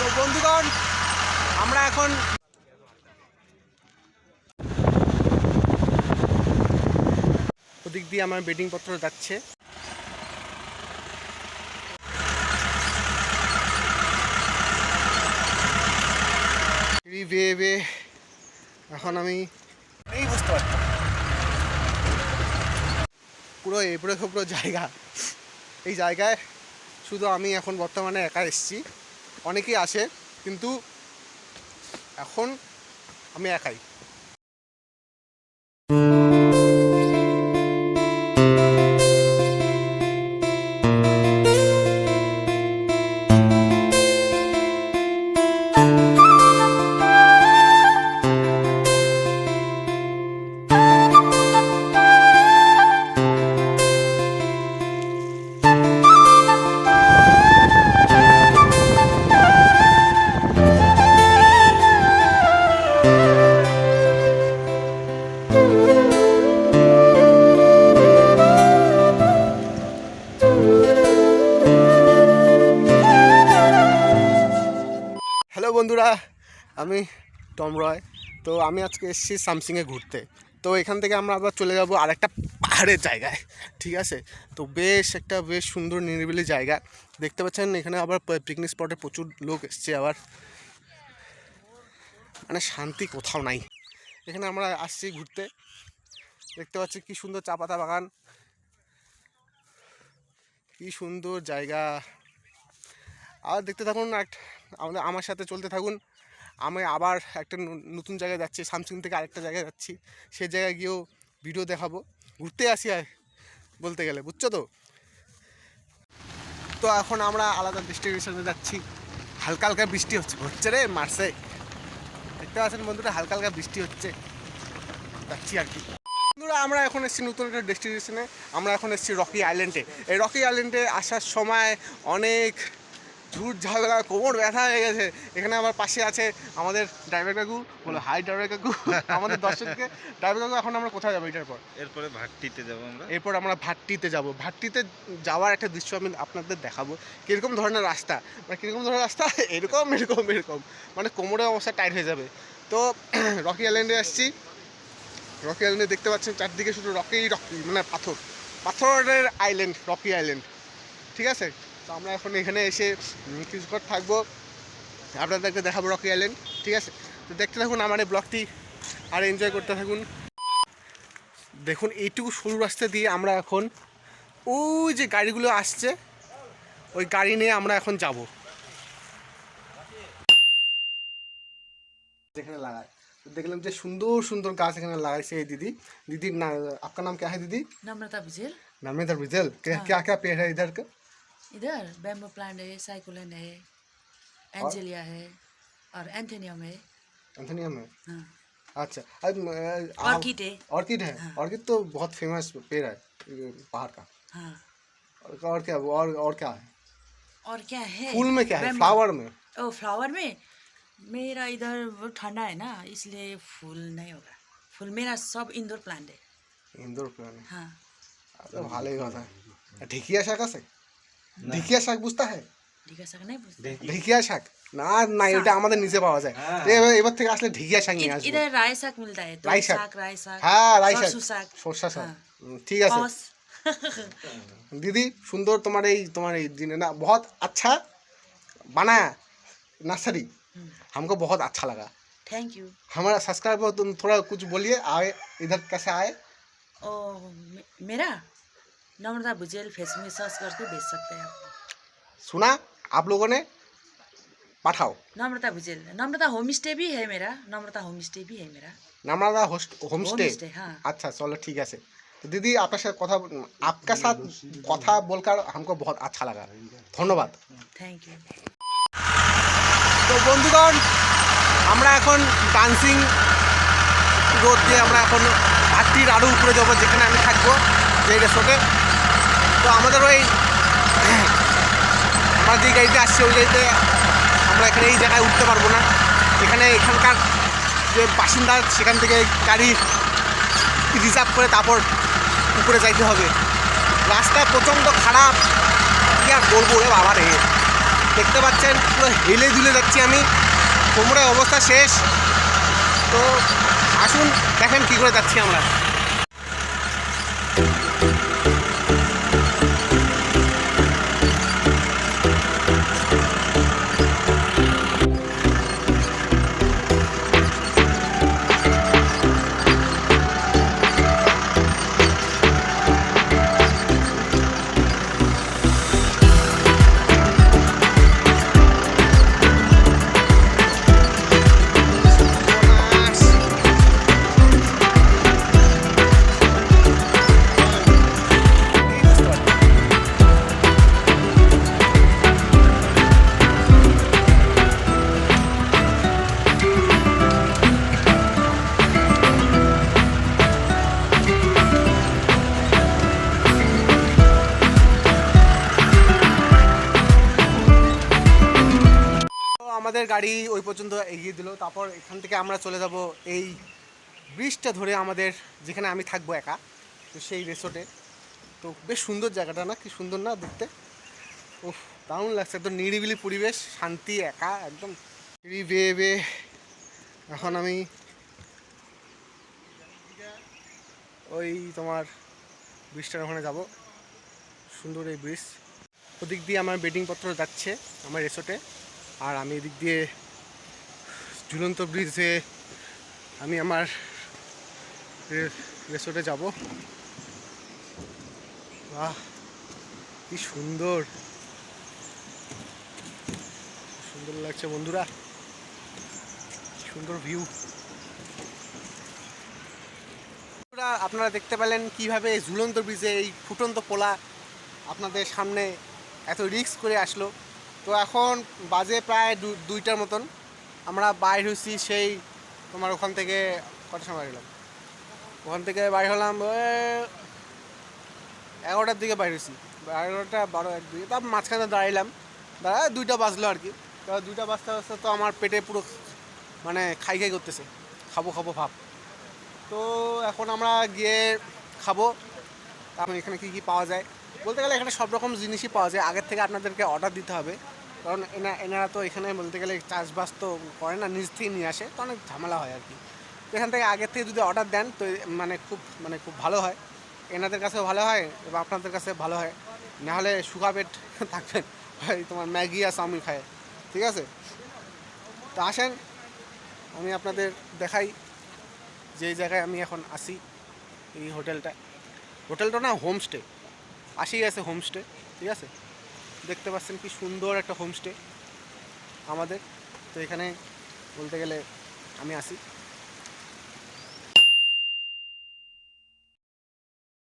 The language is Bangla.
তো বন্ধুগণ, আমরা এখন ওদিক দিয়ে আমার বেডিং পত্র যাচ্ছে। বেয়ে বেয়ে এখন আমি এই বুঝতে পারছি। পুরো এবড়ো খেবড়ো জায়গা। এই জায়গায় শুধু আমি এখন বর্তমানে একা এসেছি। অনেকেই আসে কিন্তু এখন আমি একাই। আমি টম রয়। তো আমি আজকে এসেছি সামসিংয়ে ঘুরতে। তো এখান থেকে আমরা আবার চলে যাব আরেকটা পাহাড়ের জায়গায়, ঠিক আছে? তো বেশ একটা বেশ সুন্দর নিরিবিলি জায়গা। দেখতে পাচ্ছেন, এখানে আবার পিকনিক স্পটে প্রচুর লোক এসছে আবার। মানে শান্তি কোথাও নাই। এখানে আমরা আসছি ঘুরতে। দেখতে পাচ্ছি কি সুন্দর চা পাতা বাগান। কি সুন্দর জায়গা। আর দেখতে থাকুন আমাদের, আমার সাথে চলতে থাকুন। আমি আবার একটা নতুন জায়গায় যাচ্ছি সামসিং থেকে আরেকটা জায়গায় যাচ্ছি। সেই জায়গায় গিয়েও ভিডিও দেখাবো। ঘুরতে আসি আর বলতে গেলে, বুঝছ তো? তো এখন আমরা আলাদা ডেস্টিনেশনে যাচ্ছি। হালকা হালকা বৃষ্টি হচ্ছে হচ্ছে রে মার্সে দেখতে পাচ্ছেন বন্ধুরা, হালকা হালকা বৃষ্টি হচ্ছে। যাচ্ছি আর কি। বন্ধুরা, আমরা এখন এসেছি নতুন একটা ডেস্টিনেশনে আমরা এখন এসেছি রকি আইল্যান্ডে এই রকি আইল্যান্ডে আসার সময় অনেক ঝুট ঝামেলা কোমর ব্যথা হয়ে গেছে। এখানে আমার পাশে আছে আমাদের ড্রাইভার কাকু বলো হাই ড্রাইভার কাকু। আমাদের দর্শককে ড্রাইভার কাকু এখন আমরা কোথায় যাব এটার পর? এরপরে ভাটটিতে যাব আমরা। এরপর আমরা ভাট্টিতে যাব। ভাট্টিতে যাওয়ার একটা দৃশ্য আমি আপনাদের দেখাবো। কীরকম ধরনের রাস্তা? মানে কীরকম ধরনের রাস্তা? এরকম এরকম এরকম। মানে কোমরের অবস্থা টাইট হয়ে যাবে। তো রকি আইল্যান্ডে আসছি। রকি আইল্যান্ডে দেখতে পাচ্ছেন চারদিকে শুধু রকি রকি মানে পাথর। পাথরের আইল্যান্ড রকি আইল্যান্ড ঠিক আছে? তো আমরা এখন এখানে এসে উম, কিছুক্ষণ থাকবো আপনাদেরকে দেখাবো রকি আইল্যান্ড ঠিক আছে তো দেখতে থাকুন আমার এই ব্লগটি আর এনজয় করতে থাকুন দেখুন এইটুকু সরু রাস্তা দিয়ে আমরা এখন ওই যে গাড়িগুলো আসছে ওই গাড়ি নিয়ে আমরা এখন যাব যেখানে লাগায় তো দেখলাম যে সুন্দর সুন্দর গাছ এখানে লাগাইছে এই দিদি दीदी ना आपका नाम क्या है दीदी नम्रता भुजेल नाम है इधर विजल क्या क्या क्या पेड़ है इधर का इधर बैम्बो प्लांट है साइकोलन है एंजेलिया है और एंथेनियम है एंथोनियम है हाँ अच्छा अब आप- ऑर्किड है ऑर्किड है ऑर्किड तो बहुत फेमस पेड़ है ये पहाड़ का हाँ और- और क्या और और क्या है और क्या है फूल में क्या है बैम्बू- फ्लावर में ओ फ्लावर में मेरा इधर वो ठंडा है ना इसलिए फूल नहीं होगा फूल मेरा सब इंडोर प्लांट है ইন্দোর প্রাণী हाँ আচ্ছা ভালোই কথা ঢেকিয়া শাক আছে ঢেকিয়া শাক বুঝতে হয় ठीक है सर नहीं पूछते ঢেকিয়া শাক না না এটা আমাদের নিচে পাওয়া যায় তো এবার- এবার থেকে আসলে ঢেকিয়া শাক নিয়ে इ- আসবো इधर राय साग मिलता है राई तो साग। साग राय साग হ্যাঁ রাই শাক सरसों साग সর্ষা শাক हाँ। হুম, ঠিক আছে कौस दीदी सुंदर तुम्हारे ही तुम्हारे दिन ना बहुत अच्छा बनाया नर्सरी हमको बहुत अच्छा लगा थैंक यू हमारा सब्सक्राइबर तुम थोड़ा कुछ बोलिए आए इधर कैसे आए ओ मे- मेरा नम्रता भुजेल फेस में सर्च करके भेज सकते हैं आप सुना आप लोगों ने पाठाओ नम्रता भुजेल नम्रता होम स्टे भी है मेरा नम्रता होम स्टे भी है मेरा Namrata host home stay stay हाँ अच्छा चलो ठीक है से तो दीदी आपके साथ कथा आपका साथ कथा बोलकर हमको बहुत अच्छा लगा धन्यवाद थैंक यू তো বন্ধুগণ আমরা এখন ডান্সিং রোড দিয়ে আমরা এখন ভাট্টির আরও উপরে যাবো যেখানে আমি থাকবো যে রেসোর্টে তো আমাদের ওই আমরা যে গাড়িতে আসছি, ওই গাড়িতে আমরা এখানে এই জায়গায় উঠতে পারব না। এখানে এখানকার যে বাসিন্দা, সেখান থেকে গাড়ি রিজার্ভ করে তারপর উপরে যাইতে হবে। রাস্তা প্রচণ্ড খারাপ। কি আর বলব রে বাবা রে। দেখতে পাচ্ছেন, পুরো হেলে দুলে যাচ্ছি আমি। কোমরের অবস্থা শেষ। তো আসুন, দেখেন কি করে যাচ্ছি আমরা। তো আমাদের গাড়ি ওই পর্যন্ত এগিয়ে দিল। তারপর এখান থেকে আমরা চলে যাব এই ব্রিজটা ধরে আমাদের যেখানে আমি থাকব একা, তো সেই রিসোর্টে তো বেশ সুন্দর জায়গাটা না? কি সুন্দর না দেখতে? ওহ দারুণ লাগছে। একদম নিরিবিলি পরিবেশ, শান্তি, একা, একদম। বেয়ে বেয়ে এখন আমি ওই তোমার ব্রিজটার ওখানে যাব। সুন্দর এই ব্রিজ ওদিক দিয়ে আমার বেডিং পত্র যাচ্ছে আমার রিসোর্টে আর আমি এদিক দিয়ে ঝুলন্ত ব্রিজে আমি আমার রিসোর্টে যাব। বাহ, কি সুন্দর। সুন্দর লাগছে বন্ধুরা। সুন্দর ভিউ আপনারা দেখতে পেলেন কীভাবে ঝুলন্ত ব্রিজে এই ফুটন্ত পোলা আপনাদের সামনে এত রিস্ক করে আসলো। তো এখন বাজে প্রায় দুইটার মতন। আমরা বাইর হয়েছি সেই তোমার ওখান থেকে কটার সময় গেলাম ওখান থেকে বাইর হলাম এগারোটার দিকে বাইর হয়েছি এগারোটা, বারো, এক, দুই, তারপর মাঝখানে দাঁড়াইলাম। দাঁড়া দুইটা বাজলো আর কি। তো দুইটা বাজতে বাজতে তো আমার পেটে পুরো মানে খাই খাই করতেছে। খাব খাব ভাব। তো এখন আমরা গিয়ে খাব। এখন এখানে কী কী পাওয়া যায়? বলতে গেলে এখানে সব রকম জিনিসই পাওয়া যায়। আগের থেকে আপনাদেরকে অর্ডার দিতে হবে। কারণ এনা, এনারা তো এখানে বলতে গেলে চাষবাস তো করে না, নিজ থেকে নিয়ে আসে। তো অনেক ঝামেলা হয় আর কি। তো এখান থেকে আগের থেকে যদি অর্ডার দেন, তো মানে খুব মানে খুব ভালো হয়। এনাদের কাছেও ভালো হয় এবং আপনাদের কাছে ভালো হয়। নাহলে সুখা পেট থাকবেন। ভাই, তোমার ম্যাগি আর চাউমিন খায়। ঠিক আছে? তো আসেন, আমি আপনাদের দেখাই যে জায়গায় আমি এখন আসি এই হোটেলটা। হোটেলটা না হোমস্টে। পাশেই আছে হোমস্টে ঠিক আছে? দেখতে পাচ্ছেন কি সুন্দর একটা হোমস্টে আমাদের। তো এখানে বলতে গেলে আমি আসি।